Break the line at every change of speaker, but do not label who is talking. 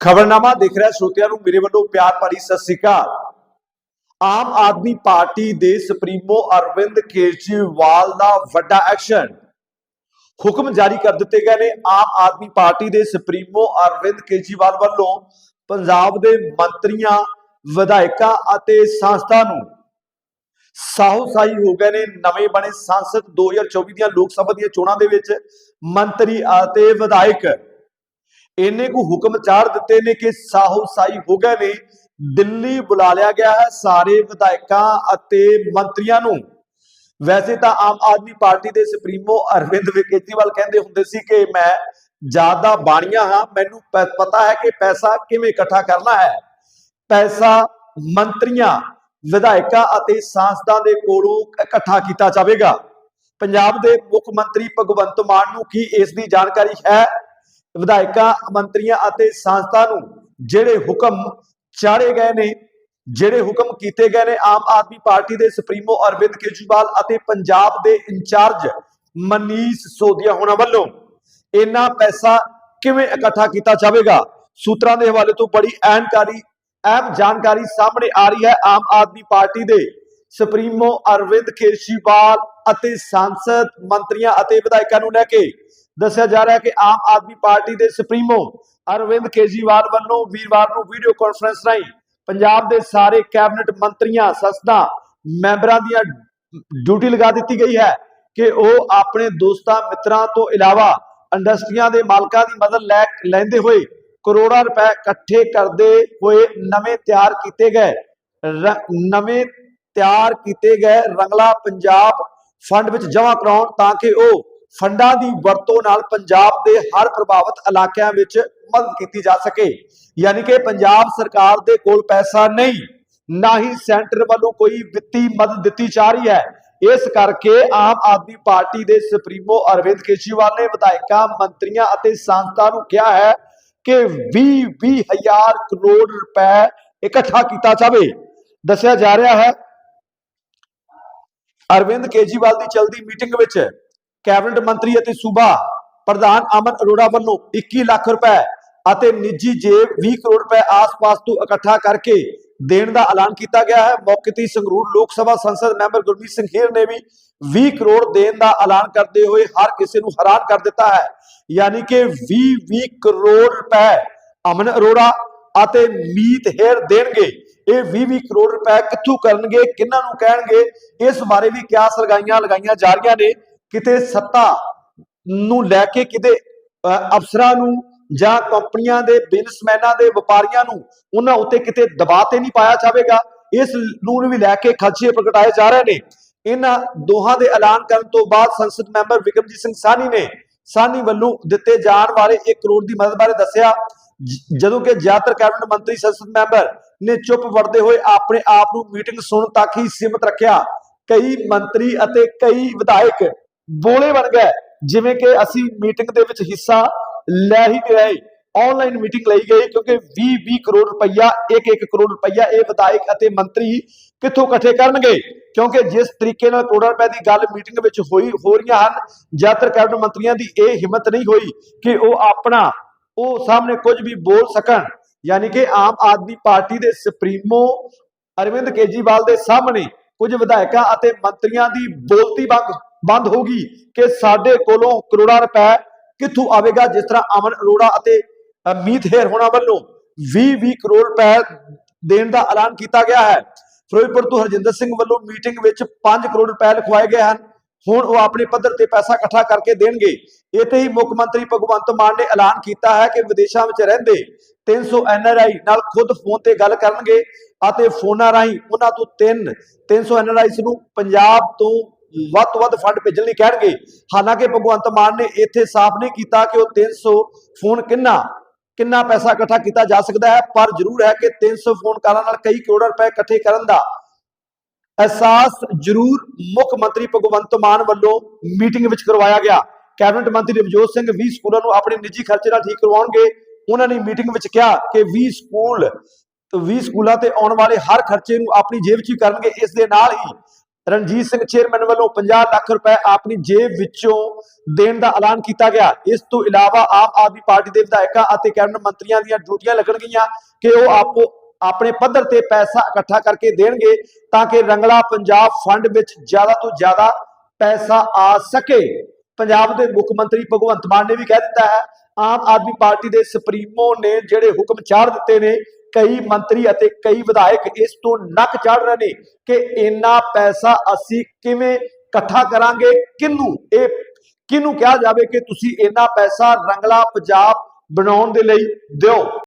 ਖਬਰਨਾਮਾ ਦੇਖ ਰਿਹਾ ਸਰੋਤਿਆਂ ਨੂੰ ਮੇਰੇ ਵੱਲੋਂ ਪਿਆਰ ਭਰੀ ਸਤਿ ਸ੍ਰੀ ਅਕਾਲ। ਆਮ ਆਦਮੀ ਪਾਰਟੀ ਦੇ ਸੁਪਰੀਮੋ ਅਰਵਿੰਦ ਕੇਜਰੀਵਾਲ ਦਾ ਵੱਡਾ ਐਕਸ਼ਨ। ਹੁਕਮ ਜਾਰੀ ਕਰ ਦਿੱਤੇ ਗਏ ਨੇ ਆਮ ਆਦਮੀ ਪਾਰਟੀ ਦੇ ਸੁਪਰੀਮੋ ਅਰਵਿੰਦ ਕੇਜਰੀਵਾਲ ਵੱਲੋਂ ਪੰਜਾਬ ਦੇ ਮੰਤਰੀਆਂ, ਵਿਧਾਇਕਾਂ ਅਤੇ ਸੰਸਥਾ ਨੂੰ। ਸਾਹੂਸਾਈ ਹੋ ਗਏ ਨੇ ਨਵੇਂ ਬਣੇ ਸੰਸਦ 2024 ਦੀਆਂ ਲੋਕ ਸਭਾ ਦੀਆਂ ਚੋਣਾਂ ਦੇ ਵਿੱਚ ਮੰਤਰੀ ਅਤੇ ਵਿਧਾਇਕ। ਇੰਨੇ ਕੁ ਹੁਕਮ ਚਾੜ ਦਿੱਤੇ ਨੇ ਕਿ ਸਾਹੂਸਾਈ ਹੋ ਗਏ ਨੇ, ਦਿੱਲੀ ਬੁਲਾ ਲਿਆ ਗਿਆ ਹੈ ਸਾਰੇ ਵਿਧਾਇਕਾਂ ਅਤੇ ਮੰਤਰੀਆਂ ਨੂੰ। ਵੈਸੇ ਤਾਂ ਆਮ ਆਦਮੀ ਪਾਰਟੀ ਦੇ ਸੁਪਰੀਮੋ ਅਰਵਿੰਦ ਕੇਜਰੀਵਾਲ ਕਹਿੰਦੇ ਹੁੰਦੇ ਸੀ ਕਿ ਮੈਂ ਜ਼ਿਆਦਾ ਬਾਣੀਆਂ ਹਾਂ, ਮੈਨੂੰ ਪ- ਪਤਾ ਹੈ ਕਿ ਪੈਸਾ ਕਿਵੇਂ ਇਕੱਠਾ ਕਰਨਾ ਹੈ। ਪੈਸਾ ਮੰਤਰੀਆਂ, ਵਿਧਾਇਕਾਂ ਅਤੇ ਸੰਸਦਾਂ ਦੇ ਕੋਲੋਂ ਇਕੱਠਾ ਕੀਤਾ ਜਾਵੇਗਾ। ਪੰਜਾਬ ਦੇ ਮੁੱਖ ਮੰਤਰੀ ਭਗਵੰਤ ਮਾਨ ਨੂੰ ਕੀ ਇਸ ਦੀ ਜਾਣਕਾਰੀ ਹੈ? ਵਿਧਾਇਕਾਂ, ਮੰਤਰੀਆਂ ਅਤੇ ਸੰਸਥਾ ਨੂੰ ਜਿਹੜੇ ਹੁਕਮ ਚਾੜੇ ਗਏ ਨੇ, ਜਿਹੜੇ ਹੁਕਮ ਕੀਤੇ ਗਏ ਨੇ ਆਮ ਆਦਮੀ ਪਾਰਟੀ ਦੇ ਸੁਪਰੀਮੋ ਅਰਵਿੰਦ ਕੇਜਰੀਵਾਲ ਅਤੇ ਪੰਜਾਬ ਦੇ ਇੰਚਾਰਜ ਮਨੀਸ਼ ਸੋਧਿਆ ਹੋਣਾ ਵੱਲੋਂ ਇੰਨਾ ਪੈਸਾ ਕਿਵੇਂ ਇਕੱਠਾ ਕੀਤਾ ਜਾਵੇਗਾ? ਸੂਤਰਾਂ ਦੇ ਹਵਾਲੇ ਤੋਂ ਬੜੀ ਅਹਿਮਕਾਰੀ ਅਹਿਮ ਜਾਣਕਾਰੀ ਸਾਹਮਣੇ ਆ ਰਹੀ ਹੈ ਆਮ ਆਦਮੀ ਪਾਰਟੀ ਦੇ ਸੁਪਰੀਮੋ ਅਰਵਿੰਦ ਕੇਜਰੀਵਾਲ ਅਤੇ ਸੰਸਦ, ਮੰਤਰੀਆਂ ਅਤੇ ਵਿਧਾਇਕਾਂ ਨੂੰ ਲੈ ਕੇ ਦੱਸਿਆ ਜਾ ਰਿਹਾ ਹੈ ਕਿ ਆਮ ਆਦਮੀ ਪਾਰਟੀ ਦੇ ਸੁਪਰੀਮੋ ਅਰਵਿੰਦ ਕੇਜਰੀਵਾਲ ਵੱਲੋਂ ਵੀਰਵਾਰ ਨੂੰ ਵੀਡੀਓ ਕਾਨਫਰੰਸ ਰਾਹੀਂ ਪੰਜਾਬ ਦੇ ਸਾਰੇ ਕੈਬਨਿਟ ਮੰਤਰੀਆਂ, ਸੰਸਦਾਂ, ਮੈਂਬਰਾਂ ਦੀਆਂ ਡਿਊਟੀ ਲਗਾ ਦਿੱਤੀ ਗਈ ਹੈ ਕਿ ਉਹ ਆਪਣੇ ਦੋਸਤਾਂ, ਮਿੱਤਰਾਂ ਤੋਂ ਇਲਾਵਾ ਇੰਡਸਟਰੀਆਂ ਦੇ ਮਾਲਕਾਂ ਦੀ ਮਦਦ ਲੈ ਲੈਂਦੇ ਹੋਏ ਕਰੋੜਾਂ ਰੁਪਏ ਇਕੱਠੇ ਕਰਦੇ ਹੋਏ ਨਵੇਂ ਤਿਆਰ ਕੀਤੇ ਗਏ। ਨਵੇਂ ਤਿਆਰ ਕੀਤੇ ਗਏ ਰੰਗਲਾ ਪੰਜਾਬ ਫੰਡ ਵਿੱਚ ਜਮ੍ਹਾਂ ਕਰਾਉਣ ਤਾਂ ਕਿ ਉਹ ਫੰਡਾਂ ਦੀ ਵਰਤੋਂ ਨਾਲ ਪੰਜਾਬ ਦੇ ਹਰ ਪ੍ਰਭਾਵਿਤ ਇਲਾਕਿਆਂ ਵਿੱਚ ਮਦਦ ਕੀਤੀ ਜਾ ਸਕੇ। ਯਾਨੀ ਕਿ ਪੰਜਾਬ ਸਰਕਾਰ ਦੇ ਕੋਲ ਪੈਸਾ ਨਹੀਂ, ਨਾ ਹੀ ਸੈਂਟਰ ਵੱਲੋਂ ਕੋਈ ਵਿੱਤੀ ਮਦਦ ਦਿੱਤੀ ਜਾ ਰਹੀ ਹੈ। ਇਸ ਕਰਕੇ ਆਮ ਆਦਮੀ ਪਾਰਟੀ ਦੇ ਸੁਪਰੀਮੋ ਅਰਵਿੰਦ ਕੇਜਰੀਵਾਲ ਨੇ ਵਿਧਾਇਕਾਂ, ਮੰਤਰੀਆਂ ਅਤੇ ਸੰਸਥਾ ਨੂੰ ਕਿਹਾ ਹੈ ਕਿ 20 ਹਜ਼ਾਰ ਕਰੋੜ ਰੁਪਏ ਇਕੱਠਾ ਕੀਤਾ ਜਾਵੇ। ਦੱਸਿਆ ਜਾ ਰਿਹਾ ਹੈ ਅਰਵਿੰਦ ਕੇਜਰੀਵਾਲ ਦੀ ਚਲਦੀ ਮੀਟਿੰਗ ਵਿੱਚ ਕੈਬਨਿਟ ਮੰਤਰੀ ਅਤੇ ਸੂਬਾ ਪ੍ਰਧਾਨ ਅਮਨ ਅਰੋੜਾ ਵੱਲੋਂ 21 ਲੱਖ ਰੁਪਏ ਅਤੇ ਨਿੱਜੀ ਜੇਬ 20 ਕਰੋੜ ਰੁਪਏ ਆਸ-ਪਾਸ ਤੋਂ ਇਕੱਠਾ ਕਰਕੇ ਦੇਣ ਦਾ ਐਲਾਨ ਕੀਤਾ ਗਿਆ ਹੈ। ਮੌਕੇ ਤੇ ਸੰਗਰੂਰ ਲੋਕ ਸਭਾ ਸੰਸਦ ਮੈਂਬਰ ਗੁਰਮੀਤ ਸਿੰਘ ਖੇਰ ਨੇ ਵੀ 20 ਕਰੋੜ ਦੇਣ ਦਾ ਐਲਾਨ ਕਰਦੇ ਹੋਏ ਹਰ ਕਿਸੇ ਨੂੰ ਹੈਰਾਨ ਕਰ ਦਿੱਤਾ ਹੈ। ਯਾਨੀ ਕਿ 20-20 ਕਰੋੜ ਰੁਪਏ ਅਮਨ ਅਰੋੜਾ ਅਤੇ ਮੀਤ ਹੇਰ ਦੇਣਗੇ। ਇਹ 20-20 ਕਰੋੜ ਰੁਪਏ ਕਿੱਥੋਂ ਕਰਨਗੇ ਕਿੰਨਾਂ ਨੂੰ ਕਹਿਣਗੇ, ਇਸ ਬਾਰੇ ਵੀ ਕਿਆਸ ਲਗਾਈਆਂ ਲਗਾਈਆਂ ਜਾ ਰਹੀਆਂ ਨੇ, ਕਿਤੇ ਸੱਤਾ ਨੂੰ ਲੈ ਕੇ ਕਿਤੇ ਅਫਸਰਾਂ ਨੂੰ ਜਾਂ ਕੰਪਨੀਆਂ ਦੇ ਬਿਜ਼ਨਸਮੈਨਾਂ ਦੇ ਵਪਾਰੀਆਂ ਨੂੰ ਉਹਨਾਂ ਉੱਤੇ ਕਿਤੇ ਦਬਾਅ ਤੇ ਨਹੀਂ ਪਾਇਆ ਜਾਵੇਗਾ, ਇਸ ਨੂੰ ਵੀ ਲੈ ਕੇ ਖਰਚੇ ਪ੍ਰਗਟਾਏ ਜਾ ਰਹੇ ਨੇ। ਇਹਨਾਂ ਦੋਹਾਂ ਦੇ ਐਲਾਨ ਕਰਨ ਤੋਂ ਬਾਅਦ ਸੰਸਦ ਮੈਂਬਰ ਵਿਕਰਮਜੀਤ ਸਿੰਘ ਸਾਨੀ ਨੇ ਸਾਨੀ ਵੱਲੋਂ ਦਿੱਤੇ ਜਾਣ ਵਾਲੇ 1 ਕਰੋੜ ਦੀ ਮਦਦ ਬਾਰੇ ਦੱਸਿਆ। ਜਦੋਂ ਕਿ ਜ਼ਿਆਦਾਤਰ ਕੈਬਨਿਟ ਮੰਤਰੀ ਸੰਸਦ ਮੈਂਬਰ ਨੇ ਚੁੱਪ ਵਰਦੇ ਹੋਏ ਆਪਣੇ ਆਪ ਨੂੰ ਮੀਟਿੰਗ ਸੁਣਨ ਤੱਕ ਹੀ ਸੀਮਿਤ ਰੱਖਿਆ। ਕਈ ਮੰਤਰੀ ਅਤੇ ਕਈ ਵਿਧਾਇਕ ਬੋਲੇ ਬਣ ਗਏ, ਜਿਵੇਂ ਕਿ ਅਸੀਂ ਮੀਟਿੰਗ ਦੇ ਵਿੱਚ ਹਿੱਸਾ ਲੈ ਹੀ ਨਹੀਂ ਰਹੇ। ਆਨਲਾਈਨ ਮੀਟਿੰਗ ਲਈ ਗਈ ਕਿਉਂਕਿ 20 20 ਕਰੋੜ ਰੁਪਈਆ 1 1 ਕਰੋੜ ਰੁਪਈਆ ਇਹ ਵਿਧਾਇਕ ਅਤੇ ਮੰਤਰੀ ਕਿੱਥੋਂ ਇਕੱਠੇ ਕਰਨਗੇ? ਕਿਉਂਕਿ ਜਿਸ ਤਰੀਕੇ ਨਾਲ ਕਰੋੜਾਂ ਰੁਪਏ ਦੀ ਗੱਲ ਮੀਟਿੰਗ ਵਿੱਚ ਹੋਈ, ਹੋ ਰਹੀਆਂ ਹਨ, ਜ਼ਿਆਦਾਤਰ ਕੈਬਨਿਟ ਮੰਤਰੀਆਂ ਦੀ ਇਹ ਹਿੰਮਤ ਨਹੀਂ ਹੋਈ ਕਿ ਉਹ ਆਪਣਾ ਉਹ ਸਾਹਮਣੇ ਕੁਝ ਵੀ ਬੋਲ ਸਕਣ, ਯਾਨੀ ਕਿ ਆਮ ਆਦਮੀ ਪਾਰਟੀ ਦੇ ਸੁਪਰੀਮੋ ਅਰਵਿੰਦ ਕੇਜਰੀਵਾਲ ਦੇ ਸਾਹਮਣੇ ਕੁਝ ਵਿਧਾਇਕਾਂ ਅਤੇ ਮੰਤਰੀਆਂ ਦੀ ਬੋਲਤੀ ਬੰਦ ਬੰਦ ਹੋਗੀ ਕਿ ਸਾਡੇ ਕੋਲੋਂ ਕਰੋੜਾਂ ਰੁਪਏ ਕਿੱਥੋਂ ਆਵੇਗਾ, ਜਿਸ ਤਰ੍ਹਾਂ ਅਮਨ ਅਰੋੜਾ ਅਤੇ ਮੀਤ ਹੇਰ ਹੋਣਾ ਵੱਲੋਂ 20-20 ਕਰੋੜ ਰੁਪਏ ਦੇਣ ਦਾ ਐਲਾਨ ਕੀਤਾ ਗਿਆ ਹੈ। ਫਿਰੋਜ਼ਪੁਰ ਤੋਂ ਹਰਜਿੰਦਰ ਸਿੰਘ ਵੱਲੋਂ ਮੀਟਿੰਗ ਵਿੱਚ 5 ਕਰੋੜ ਰੁਪਏ ਲਿਖਵਾਏ ਗਏ ਹਨ। ਹੁਣ ਉਹ ਆਪਣੇ ਪੱਧਰ ਤੇ ਪੈਸਾ ਇਕੱਠਾ ਕਰਕੇ ਦੇਣਗੇ। ਇੱਥੇ ਹੀ ਮੁੱਖ ਮੰਤਰੀ ਭਗਵੰਤ ਮਾਨ ਨੇ ਐਲਾਨ ਕੀਤਾ ਹੈ ਕਿ ਵਿਦੇਸ਼ਾਂ ਵਿੱਚ ਰਹਿੰਦੇ 300 ਐਨਆਰਆਈ ਨਾਲ ਖੁਦ ਫੋਨ ਤੇ ਗੱਲ ਕਰਨਗੇ ਅਤੇ ਫੋਨਾਂ ਰਾਹੀਂ ਉਹਨਾਂ ਤੋਂ 3 300 ਐਨਆਰਆਈਸ ਨੂੰ ਪੰਜਾਬ ਤੋਂ ਵੱਧ ਤੋਂ ਵੱਧ ਫੰਡ ਭੇਜਣ ਲਈ ਕਹਿਣਗੇ। ਹਾਲਾਂਕਿ ਭਗਵੰਤ ਮਾਨ ਨੇ ਇੱਥੇ ਸਾਫ਼ ਨਹੀਂ ਕੀਤਾ ਕਿ ਉਹ 300 ਫੋਨ ਕਿੰਨਾ ਕਿੰਨਾ ਪੈਸਾ ਇਕੱਠਾ ਕੀਤਾ ਜਾ ਸਕਦਾ ਹੈ, ਪਰ ਜ਼ਰੂਰ ਹੈ ਕਿ 300 ਫੋਨ ਕਾਲਾਂ ਨਾਲ ਕਈ ਕਰੋੜ ਰੁਪਏ ਇਕੱਠੇ ਕਰਨ ਦਾ ਅਹਿਸਾਸ ਜ਼ਰੂਰ ਮੁੱਖ ਮੰਤਰੀ ਭਗਵੰਤ ਮਾਨ ਵੱਲੋਂ ਮੀਟਿੰਗ ਵਿੱਚ ਕਰਵਾਇਆ ਗਿਆ। ਕੈਬਨਿਟ ਮੰਤਰੀ ਰਵਜੋਤ ਸਿੰਘ 20 ਸਕੂਲਾਂ ਨੂੰ ਆਪਣੇ ਨਿੱਜੀ ਖਰਚੇ ਨਾਲ ਠੀਕ ਕਰਵਾਉਣਗੇ। ਉਹਨਾਂ ਨੇ ਮੀਟਿੰਗ ਵਿੱਚ ਕਿਹਾ ਕਿ 20 ਸਕੂਲ 20 ਸਕੂਲਾਂ ਤੇ ਆਉਣ ਵਾਲੇ ਹਰ ਖਰਚੇ ਨੂੰ ਆਪਣੀ ਜੇਬ 'ਚ ਹੀ ਕਰਨਗੇ। ਇਸ ਦੇ ਨਾਲ ਹੀ ਰਣਜੀਤ ਸਿੰਘ ਚੇਅਰਮੈਨ ਵੱਲੋਂ 50 ਲੱਖ ਰੁਪਏ ਆਪਣੀ ਜੇਬ ਵਿੱਚੋਂ ਦੇਣ ਦਾ ਐਲਾਨ ਕੀਤਾ ਗਿਆ। ਇਸ ਤੋਂ ਇਲਾਵਾ ਆਮ ਆਦਮੀ ਪਾਰਟੀ ਦੇ ਵਿਧਾਇਕਾਂ ਅਤੇ ਕੈਬਨਿਟ ਮੰਤਰੀਆਂ ਦੀਆਂ ਡਿਊਟੀਆਂ ਲੱਗਣਗੀਆਂ ਕਿ ਉਹ ਆਪੋ ਆਪਣੇ ਪੱਧਰ ਤੇ ਪੈਸਾ ਇਕੱਠਾ ਕਰਕੇ ਦੇਣਗੇ ਤਾਂ ਕਿ ਰੰਗਲਾ ਪੰਜਾਬ ਫੰਡ ਵਿੱਚ ਜ਼ਿਆਦਾ ਤੋਂ ਜ਼ਿਆਦਾ ਪੈਸਾ ਆ ਸਕੇ। ਪੰਜਾਬ ਦੇ ਮੁੱਖ ਮੰਤਰੀ ਭਗਵੰਤ ਮਾਨ ਨੇ ਵੀ ਕਹਿ ਦਿੱਤਾ ਹੈ, ਆਮ ਆਦਮੀ ਪਾਰਟੀ ਦੇ ਸੁਪਰੀਮੋ ਨੇ ਜਿਹੜੇ ਹੁਕਮ ਚਾੜ ਦਿੱਤੇ ਨੇ, ਕਈ ਮੰਤਰੀ ਅਤੇ ਕਈ ਵਿਧਾਇਕ ਇਸ ਤੋਂ ਨੱਕ ਚੜ ਰਹੇ ਨੇ ਕਿ ਇੰਨਾ ਪੈਸਾ ਅਸੀਂ ਕਿਵੇਂ ਇਕੱਠਾ ਕਰਾਂਗੇ, ਕਿਹਨੂੰ ਇਹ ਕਿਹਨੂੰ ਕਿਹਾ ਜਾਵੇ ਕਿ ਤੁਸੀਂ ਇੰਨਾ ਪੈਸਾ ਰੰਗਲਾ ਪੰਜਾਬ ਬਣਾਉਣ ਦੇ ਲਈ ਦਿਓ।